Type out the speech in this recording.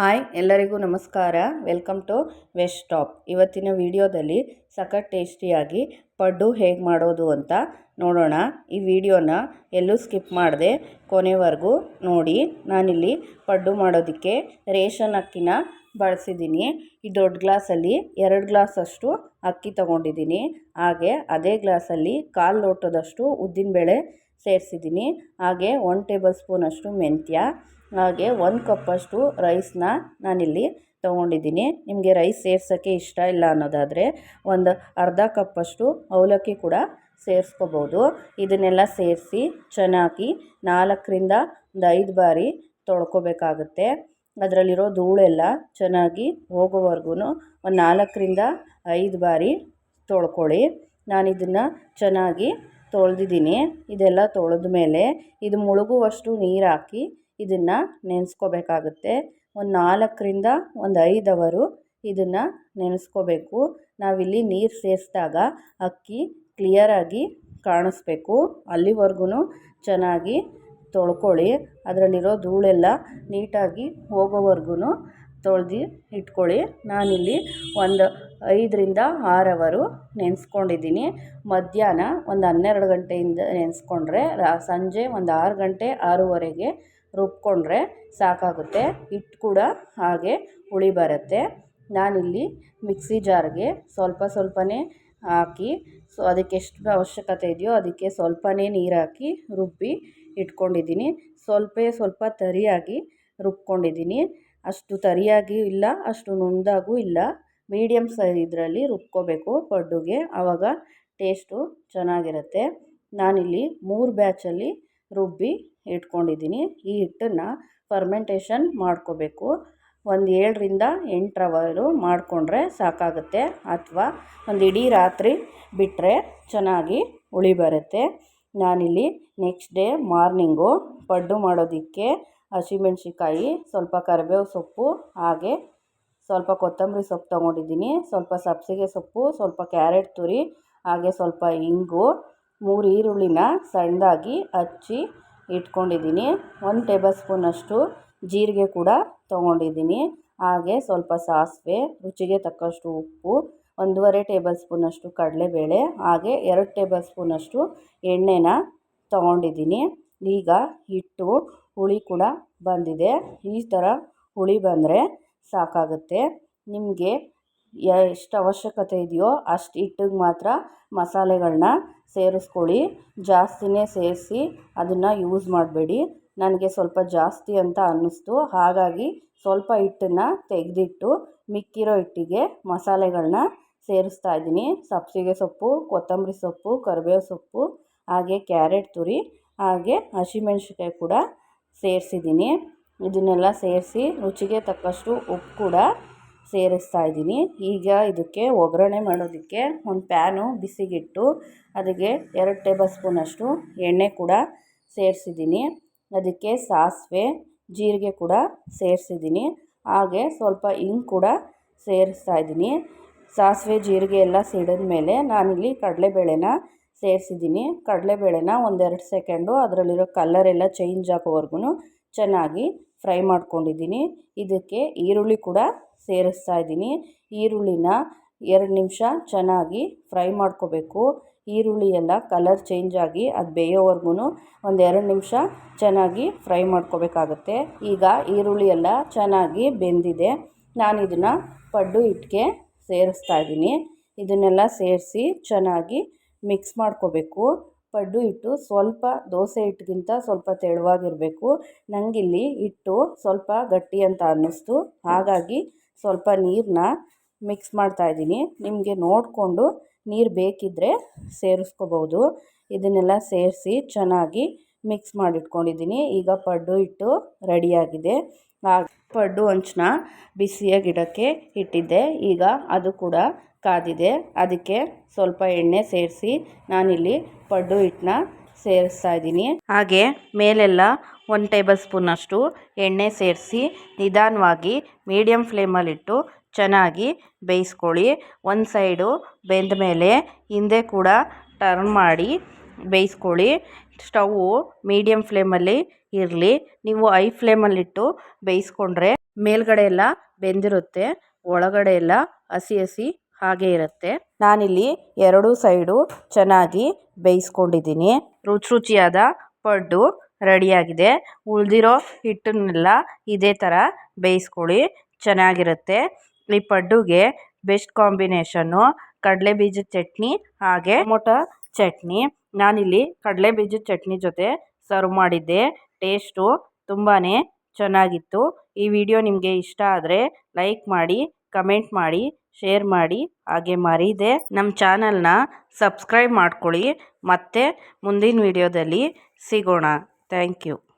Hi, ಎಲ್ಲರಿಗೂ ನಮಸ್ಕಾರ. Welcome to West top ಇವತ್ತಿನ ವಿಡಿಯೋದಲ್ಲಿ ಸಖತ್ ಟೇಸ್ಟಿಯಾಗಿ ಪಡ್ಡು ಹೇಗೆ ಮಾಡೋದು ಅಂತ ನೋಡೋಣ. ಈ ವಿಡಿಯೋನ ಎಲ್ಲೂ ಸ್ಕಿಪ್ ಮಾಡದೆ ಕೊನೆವರೆಗೂ ನೋಡಿ. ನಾನಿಲ್ಲಿ ಪಡ್ಡು ಮಾಡೋದಕ್ಕೆ ರೇಷನ್ ಅಕ್ಕಿನ ಬಳಸಿದ್ದೀನಿ. ಈ ದೊಡ್ಡ ಗ್ಲಾಸಲ್ಲಿ ಎರಡು ಗ್ಲಾಸಷ್ಟು ಅಕ್ಕಿ ತಗೊಂಡಿದ್ದೀನಿ. ಹಾಗೆ ಅದೇ ಗ್ಲಾಸಲ್ಲಿ ಕಾಲು ಲೋಟದಷ್ಟು ಉದ್ದಿನಬೇಳೆ ಸೇರಿಸಿದ್ದೀನಿ. ಹಾಗೆ ಒನ್ ಟೇಬಲ್ ಸ್ಪೂನಷ್ಟು ಮೆಂತ್ಯ, ಹಾಗೆ ಒಂದು ಕಪ್ಪಷ್ಟು ರೈಸ್ನ ನಾನಿಲ್ಲಿ ತೊಗೊಂಡಿದ್ದೀನಿ. ನಿಮಗೆ ರೈಸ್ ಸೇರ್ಸೋಕ್ಕೆ ಇಷ್ಟ ಇಲ್ಲ ಅನ್ನೋದಾದರೆ ಒಂದು ಅರ್ಧ ಕಪ್ಪಷ್ಟು ಅವಲಕ್ಕಿ ಕೂಡ ಸೇರಿಸ್ಕೋಬೋದು. ಇದನ್ನೆಲ್ಲ ಸೇರಿಸಿ ಚೆನ್ನಾಗಿ ನಾಲ್ಕರಿಂದ ಒಂದು ಐದು ಬಾರಿ ತೊಳ್ಕೊಬೇಕಾಗುತ್ತೆ. ಅದರಲ್ಲಿರೋ ಧೂಳೆಲ್ಲ ಚೆನ್ನಾಗಿ ಹೋಗೋವರೆಗೂ ಒಂದು ನಾಲ್ಕರಿಂದ ಐದು ಬಾರಿ ತೊಳ್ಕೊಳ್ಳಿ. ನಾನಿದನ್ನು ಚೆನ್ನಾಗಿ ತೊಳೆದಿದ್ದೀನಿ. ಇದೆಲ್ಲ ತೊಳೆದ ಮೇಲೆ ಇದು ಮುಳುಗುವಷ್ಟು ನೀರು ಹಾಕಿ ಇದನ್ನು ನೆನೆಸ್ಕೋಬೇಕಾಗುತ್ತೆ. ಒಂದು ನಾಲ್ಕರಿಂದ ಒಂದು ಐದು ಅವರು ಇದನ್ನು ನೆನೆಸ್ಕೋಬೇಕು. ನಾವಿಲ್ಲಿ ನೀರು ಸೇರಿಸಿದಾಗ ಅಕ್ಕಿ ಕ್ಲಿಯರಾಗಿ ಕಾಣಿಸ್ಬೇಕು. ಅಲ್ಲಿವರೆಗೂ ಚೆನ್ನಾಗಿ ತೊಳ್ಕೊಳ್ಳಿ. ಅದರಲ್ಲಿರೋ ಧೂಳೆಲ್ಲ ನೀಟಾಗಿ ಹೋಗೋವರೆಗೂ ತೊಳೆದು ಇಟ್ಕೊಳ್ಳಿ. ನಾನಿಲ್ಲಿ ಒಂದು ಐದರಿಂದ ಆರು ಅವರು ನೆನೆಸ್ಕೊಂಡಿದ್ದೀನಿ. ಮಧ್ಯಾಹ್ನ ಒಂದು ಹನ್ನೆರಡು ಗಂಟೆಯಿಂದ ನೆನೆಸ್ಕೊಂಡ್ರೆ ಸಂಜೆ ಒಂದು ಆರು ಗಂಟೆ ಆರೂವರೆಗೆ ರುಬ್ಕೊಂಡ್ರೆ ಸಾಕಾಗುತ್ತೆ. ಹಿಟ್ಟು ಕೂಡ ಹಾಗೆ ಹುಳಿ ಬರುತ್ತೆ. ನಾನಿಲ್ಲಿ ಮಿಕ್ಸಿ ಜಾರ್ಗೆ ಸ್ವಲ್ಪ ಸ್ವಲ್ಪನೇ ಹಾಕಿ, ಸೊ ಅದಕ್ಕೆ ಎಷ್ಟು ಅವಶ್ಯಕತೆ ಇದೆಯೋ ಅದಕ್ಕೆ ಸ್ವಲ್ಪನೇ ನೀರು ಹಾಕಿ ರುಬ್ಬಿ ಇಟ್ಕೊಂಡಿದ್ದೀನಿ. ಸ್ವಲ್ಪ ಸ್ವಲ್ಪ ತರಿಯಾಗಿ ರುಬ್ಕೊಂಡಿದ್ದೀನಿ. ಅಷ್ಟು ತರಿಯಾಗಿಯೂ ಇಲ್ಲ, ಅಷ್ಟು ನುಣ್ಣದಾಗೂ ಇಲ್ಲ. ಮೀಡಿಯಮ್ ಸೈ ಇದರಲ್ಲಿ ರುಬ್ಕೋಬೇಕು ಪಡ್ಡುಗೆ. ಆವಾಗ ಟೇಸ್ಟು ಚೆನ್ನಾಗಿರುತ್ತೆ. ನಾನಿಲ್ಲಿ ಮೂರು ಬ್ಯಾಚಲ್ಲಿ ರುಬ್ಬಿ ಇಟ್ಕೊಂಡಿದ್ದೀನಿ. ಈ ಹಿಟ್ಟನ್ನು ಫರ್ಮೆಂಟೇಷನ್ ಮಾಡ್ಕೋಬೇಕು. ಒಂದು ಏಳರಿಂದ ಎಂಟು ಅವರು ಮಾಡಿಕೊಂಡ್ರೆ ಸಾಕಾಗುತ್ತೆ. ಅಥವಾ ಒಂದು ಇಡೀ ರಾತ್ರಿ ಬಿಟ್ಟರೆ ಚೆನ್ನಾಗಿ ಉಳಿ ಬರುತ್ತೆ. ನಾನಿಲ್ಲಿ ನೆಕ್ಸ್ಟ್ ಡೇ ಮಾರ್ನಿಂಗು ಪಡ್ಡು ಮಾಡೋದಕ್ಕೆ ಹಸಿಮೆಣ್ಸಿಕಾಯಿ ಸ್ವಲ್ಪ ಕರಿಬೇವು ಸೊಪ್ಪು, ಹಾಗೆ ಸ್ವಲ್ಪ ಕೊತ್ತಂಬರಿ ಸೊಪ್ಪು ತೊಗೊಂಡಿದ್ದೀನಿ. ಸ್ವಲ್ಪ ಸಬ್ಸಿಗೆ ಸೊಪ್ಪು, ಸ್ವಲ್ಪ ಕ್ಯಾರೆಟ್ ತುರಿ, ಹಾಗೆ ಸ್ವಲ್ಪ ಇಂಗು, ಮೂರು ಈರುಳ್ಳಿನ ಸಣ್ಣದಾಗಿ ಹಚ್ಚಿ ಇಟ್ಕೊಂಡಿದ್ದೀನಿ. ಒಂದು ಟೇಬಲ್ ಸ್ಪೂನಷ್ಟು ಜೀರಿಗೆ ಕೂಡ ತೊಗೊಂಡಿದ್ದೀನಿ. ಹಾಗೆ ಸ್ವಲ್ಪ ಸಾಸಿವೆ, ರುಚಿಗೆ ತಕ್ಕಷ್ಟು ಉಪ್ಪು, ಒಂದೂವರೆ ಟೇಬಲ್ ಸ್ಪೂನಷ್ಟು ಕಡಲೆಬೇಳೆ, ಹಾಗೆ ಎರಡು ಟೇಬಲ್ ಸ್ಪೂನಷ್ಟು ಎಣ್ಣೆನ ತೊಗೊಂಡಿದ್ದೀನಿ. ಈಗ ಹಿಟ್ಟು ಹುಳಿ ಕೂಡ ಬಂದಿದೆ. ಈ ಥರ ಹುಳಿ ಬಂದರೆ ಸಾಕಾಗುತ್ತೆ. ನಿಮಗೆ ಎಷ್ಟು ಅವಶ್ಯಕತೆ ಇದೆಯೋ ಅಷ್ಟು ಹಿಟ್ಟಿಗೆ ಮಾತ್ರ ಮಸಾಲೆಗಳನ್ನ ಸೇರಿಸ್ಕೊಳ್ಳಿ. ಜಾಸ್ತಿನೇ ಸೇರಿಸಿ ಅದನ್ನು ಯೂಸ್ ಮಾಡಬೇಡಿ. ನನಗೆ ಸ್ವಲ್ಪ ಜಾಸ್ತಿ ಅಂತ ಅನ್ನಿಸ್ತು. ಹಾಗಾಗಿ ಸ್ವಲ್ಪ ಹಿಟ್ಟನ್ನು ತೆಗೆದಿಟ್ಟು ಮಿಕ್ಕಿರೋ ಹಿಟ್ಟಿಗೆ ಮಸಾಲೆಗಳನ್ನ ಸೇರಿಸ್ತಾ ಇದ್ದೀನಿ. ಸಬ್ಬಸಿಗೆ ಸೊಪ್ಪು, ಕೊತ್ತಂಬರಿ ಸೊಪ್ಪು, ಕರಿಬೇವು ಸೊಪ್ಪು, ಹಾಗೆ ಕ್ಯಾರೆಟ್ ತುರಿ. ಹಾಗೆ ಹಸಿಮೆಣ್ಸಿನ್ಕಾಯಿ ಕೂಡ ಸೇರಿಸಿದ್ದೀನಿ. ಇದನ್ನೆಲ್ಲ ಸೇರಿಸಿ ರುಚಿಗೆ ತಕ್ಕಷ್ಟು ಉಪ್ಪು ಕೂಡ ಸೇರಿಸ್ತಾ ಇದ್ದೀನಿ. ಈಗ ಇದಕ್ಕೆ ಒಗ್ಗರಣೆ ಮಾಡೋದಕ್ಕೆ ಒಂದು ಪ್ಯಾನು ಬಿಸಿಗಿಟ್ಟು, ಅದಕ್ಕೆ ಎರಡು ಟೇಬಲ್ ಸ್ಪೂನಷ್ಟು ಎಣ್ಣೆ ಕೂಡ ಸೇರಿಸಿದ್ದೀನಿ. ಅದಕ್ಕೆ ಸಾಸಿವೆ, ಜೀರಿಗೆ ಕೂಡ ಸೇರಿಸಿದ್ದೀನಿ. ಹಾಗೆ ಸ್ವಲ್ಪ ಇಂಗು ಕೂಡ ಸೇರಿಸ್ತಾ ಇದ್ದೀನಿ. ಸಾಸಿವೆ, ಜೀರಿಗೆ ಎಲ್ಲ ಸಿಡಿದ ಮೇಲೆ ನಾನಿಲ್ಲಿ ಕಡಲೆಬೇಳೆನ ಸೇರಿಸಿದ್ದೀನಿ. ಕಡಲೆಬೇಳೆನ ಒಂದೆರಡು ಸೆಕೆಂಡು ಅದರಲ್ಲಿರೋ ಕಲ್ಲರೆಲ್ಲ ಚೇಂಜ್ ಆಗೋವರೆಗೂ ಚೆನ್ನಾಗಿ ಫ್ರೈ ಮಾಡ್ಕೊಂಡಿದ್ದೀನಿ. ಇದಕ್ಕೆ ಈರುಳ್ಳಿ ಕೂಡ ಸೇರಿಸ್ತಾ ಇದ್ದೀನಿ. ಈರುಳ್ಳಿನ ಎರಡು ನಿಮಿಷ ಚೆನ್ನಾಗಿ ಫ್ರೈ ಮಾಡ್ಕೋಬೇಕು. ಈರುಳ್ಳಿ ಎಲ್ಲ ಕಲರ್ ಚೇಂಜ್ ಆಗಿ ಅದು ಬೇಯೋವರೆಗೂ ಒಂದು ಎರಡು ನಿಮಿಷ ಚೆನ್ನಾಗಿ ಫ್ರೈ ಮಾಡ್ಕೋಬೇಕಾಗುತ್ತೆ. ಈಗ ಈರುಳ್ಳಿ ಎಲ್ಲ ಚೆನ್ನಾಗಿ ಬೆಂದಿದೆ. ನಾನು ಇದನ್ನು ಪಡ್ಡು ಹಿಟ್ಟಿಗೆ ಸೇರಿಸ್ತಾ ಇದ್ದೀನಿ. ಇದನ್ನೆಲ್ಲ ಸೇರಿಸಿ ಚೆನ್ನಾಗಿ ಮಿಕ್ಸ್ ಮಾಡ್ಕೋಬೇಕು. ಪಡ್ಡು ಹಿಟ್ಟು ಸ್ವಲ್ಪ ದೋಸೆ ಹಿಟ್ಟಿಗಿಂತ ಸ್ವಲ್ಪ ತೆಳುವಾಗಿರಬೇಕು. ನನಗಿಲ್ಲಿ ಹಿಟ್ಟು ಸ್ವಲ್ಪ ಗಟ್ಟಿ ಅಂತ ಅನ್ನಿಸ್ತು. ಹಾಗಾಗಿ ಸ್ವಲ್ಪ ನೀರನ್ನ ಮಿಕ್ಸ್ ಮಾಡ್ತಾಯಿದ್ದೀನಿ ನಿಮಗೆ ನೋಡಿಕೊಂಡು ನೀರು ಬೇಕಿದ್ದರೆ ಸೇರಿಸ್ಕೋಬೋದು. ಇದನ್ನೆಲ್ಲ ಸೇರಿಸಿ ಚೆನ್ನಾಗಿ ಮಿಕ್ಸ್ ಮಾಡಿಟ್ಕೊಂಡಿದ್ದೀನಿ. ಈಗ ಪಡ್ಡು ಹಿಟ್ಟು ರೆಡಿಯಾಗಿದೆ. ಪಡ್ಡು ಹಂಚನ್ನ ಬಿಸಿಯಾಗಿಡೋಕ್ಕೆ ಇಟ್ಟಿದ್ದೆ. ಈಗ ಅದು ಕೂಡ ಕಾದಿದೆ. ಅದಕ್ಕೆ ಸ್ವಲ್ಪ ಎಣ್ಣೆ ಸೇರಿಸಿ ನಾನಿಲ್ಲಿ ಪಡ್ಡು ಹಿಟ್ಟನ್ನ ಸೇರಿಸ್ತಾ ಇದ್ದೀನಿ. ಹಾಗೆ ಮೇಲೆಲ್ಲ ಒಂದು ಟೇಬಲ್ ಸ್ಪೂನಷ್ಟು ಎಣ್ಣೆ ಸೇರಿಸಿ ನಿಧಾನವಾಗಿ ಮೀಡಿಯಮ್ ಫ್ಲೇಮಲ್ಲಿಟ್ಟು ಚೆನ್ನಾಗಿ ಬೇಯಿಸ್ಕೊಳ್ಳಿ. ಒಂದು ಸೈಡು ಬೆಂದ ಮೇಲೆ ಹಿಂದೆ ಕೂಡ ಟರ್ನ್ ಮಾಡಿ ಬೇಯಿಸ್ಕೊಳ್ಳಿ. ಸ್ಟವ್ವು ಮೀಡಿಯಮ್ ಫ್ಲೇಮಲ್ಲಿ ಇರಲಿ. ನೀವು ಐ ಫ್ಲೇಮಲ್ಲಿಟ್ಟು ಬೇಯಿಸ್ಕೊಂಡ್ರೆ ಮೇಲ್ಗಡೆ ಎಲ್ಲ ಬೆಂದಿರುತ್ತೆ, ಒಳಗಡೆ ಎಲ್ಲ ಹಸಿ ಹಸಿ ಹಾಗೆ ಇರುತ್ತೆ. ನಾನಿಲ್ಲಿ ಎರಡೂ ಸೈಡು ಚೆನ್ನಾಗಿ ಬೇಯಿಸ್ಕೊಂಡಿದ್ದೀನಿ. ರುಚಿ ರುಚಿಯಾದ ಪಡ್ಡು ರೆಡಿಯಾಗಿದೆ. ಉಳಿದಿರೋ ಹಿಟ್ಟನ್ನೆಲ್ಲ ಇದೇ ಥರ ಬೇಯಿಸ್ಕೊಳ್ಳಿ, ಚೆನ್ನಾಗಿರುತ್ತೆ. ಈ ಪಡ್ಡುಗೆ ಬೆಸ್ಟ್ ಕಾಂಬಿನೇಷನ್ನು ಕಡಲೆ ಬೀಜದ ಚಟ್ನಿ ಹಾಗೆ ಟೊಮೊಟೊ ಚಟ್ನಿ. ನಾನಿಲ್ಲಿ ಕಡಲೆ ಬೀಜದ ಚಟ್ನಿ ಜೊತೆ ಸರ್ವ್ ಮಾಡಿದ್ದೆ. ಟೇಸ್ಟು ತುಂಬಾ ಚೆನ್ನಾಗಿತ್ತು. ಈ ವಿಡಿಯೋ ನಿಮಗೆ ಇಷ್ಟ ಆದರೆ ಲೈಕ್ ಮಾಡಿ, ಕಮೆಂಟ್ ಮಾಡಿ, ಶೇರ್ ಮಾಡಿ, ಹಾಗೆ ಮರೀದೆ. ನಮ್ಮ ಚಾನಲ್ನ ಸಬ್ಸ್ಕ್ರೈಬ್ ಮಾಡ್ಕೊಳ್ಳಿ. ಮತ್ತೆ ಮುಂದಿನ ವಿಡಿಯೋದಲ್ಲಿ ಸಿಗೋಣ. Thank you.